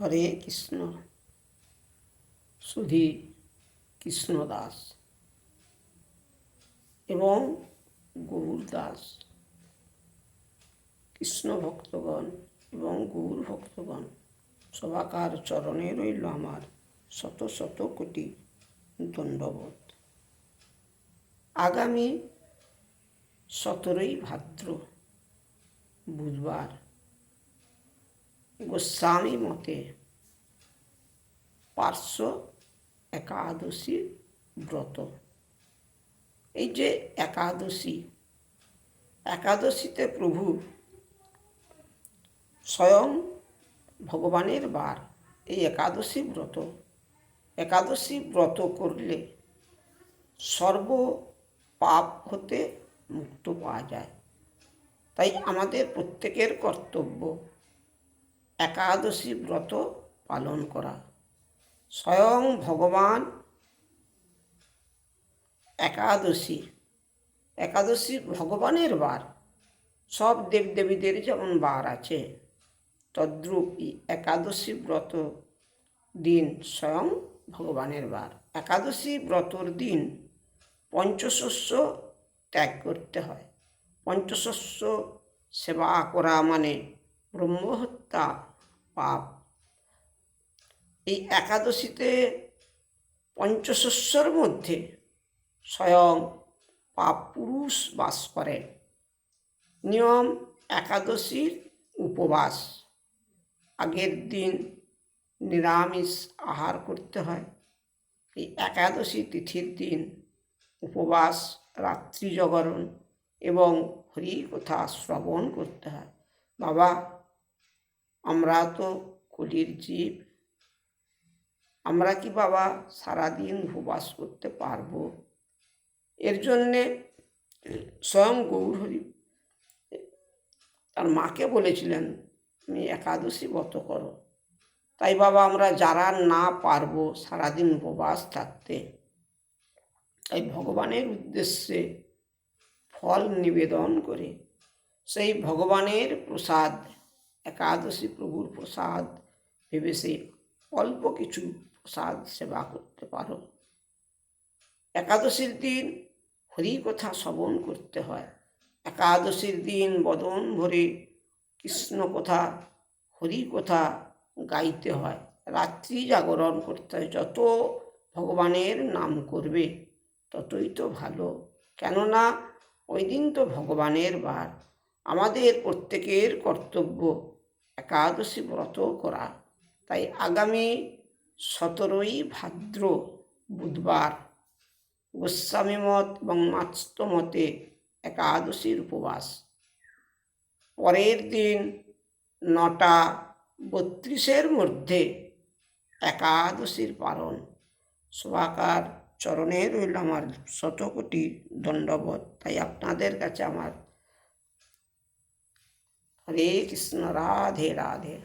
হরে কৃষ্ণ। সুধী কৃষ্ণ দাস এবং গৌর দাস। কৃষ্ণ ভক্তগণ এবং গৌর ভক্তগণ সবাকার চরণে রইল আমার শত শত কোটি দণ্ডবোধ। আগামী সতেরোই ভাদ্র বুধবার গোস্বামী মতে পার্শ্ব একাদশী ব্রত। এই যে একাদশী, একাদশীতে প্রভু স্বয়ং ভগবানের বার, এই একাদশী ব্রত। একাদশী ব্রত করলে সর্ব পাপ হতে মুক্ত পাওয়া যায়। তাই আমাদের প্রত্যেকের কর্তব্য একাদশী ব্রত পালন করা। স্বয়ং ভগবান একাদশী। একাদশী ভগবানের বার। সব দেবদেবীদের যেমন বার আছে, তদ্রূপ একাদশী ব্রত দিন স্বয়ং ভগবানের বার। একাদশী ব্রতর দিন পঞ্চশস্য ত্যাগ করতে হয়। পঞ্চশস্য সেবা করা মানে ব্রহ্মহত্যা পাপ। এই একাদশীতে পঞ্চশস্যর মধ্যে স্বয়ং পাপ পুরুষ বাস করে। নিয়ম একাদশীর উপবাস। আগের দিন নিরামিষ আহার করতে হয়। এই একাদশী তিথির দিন উপবাস, রাত্রি জাগরণ এবং হরি কথা শ্রবণ করতে হয়। বাবা আমরা তো কলির জীব। আমরা কি বাবা সারাদিন উপবাস করতে পারব? এর জন্যে স্বয়ং গৌরহরি তার মাকে বলেছিলেন, তুমি একাদশী ব্রত করো। তাই বাবা, আমরা যারা না পারব সারাদিন উপবাস থাকতে, তাই ভগবানের উদ্দেশ্যে ফল নিবেদন করে। সেই ভগবানের প্রসাদ একাদশী প্রভুর প্রসাদ ভেবে সে অল্প কিছু প্রসাদ সেবা করতে পারো। একাদশীর দিন হরি কথা শ্রবণ করতে হয়। একাদশীর দিন বদন ভরে কৃষ্ণ কথা হরি কথা গাইতে হয়। রাত্রি জাগরণ করতে হয়। যত ভগবানের নাম করবে, ততই তো ভালো। কেননা, ওই দিন তো ভগবানের বার। আমাদের প্রত্যেকের কর্তব্য একাদশী ব্রত করা। তাই আগামী সতেরোই ভাদ্র বুধবার গোস্বামী মত এবং মাস্ত মতে একাদশীর উপবাস। পরের দিন নটা বত্রিশের মধ্যে একাদশীর পালন। সবাকার চরণে রইল আমার শতকোটি দণ্ডবোধ। তাই আপনাদের কাছে আমার হরে কৃষ্ণ রাধে রাধে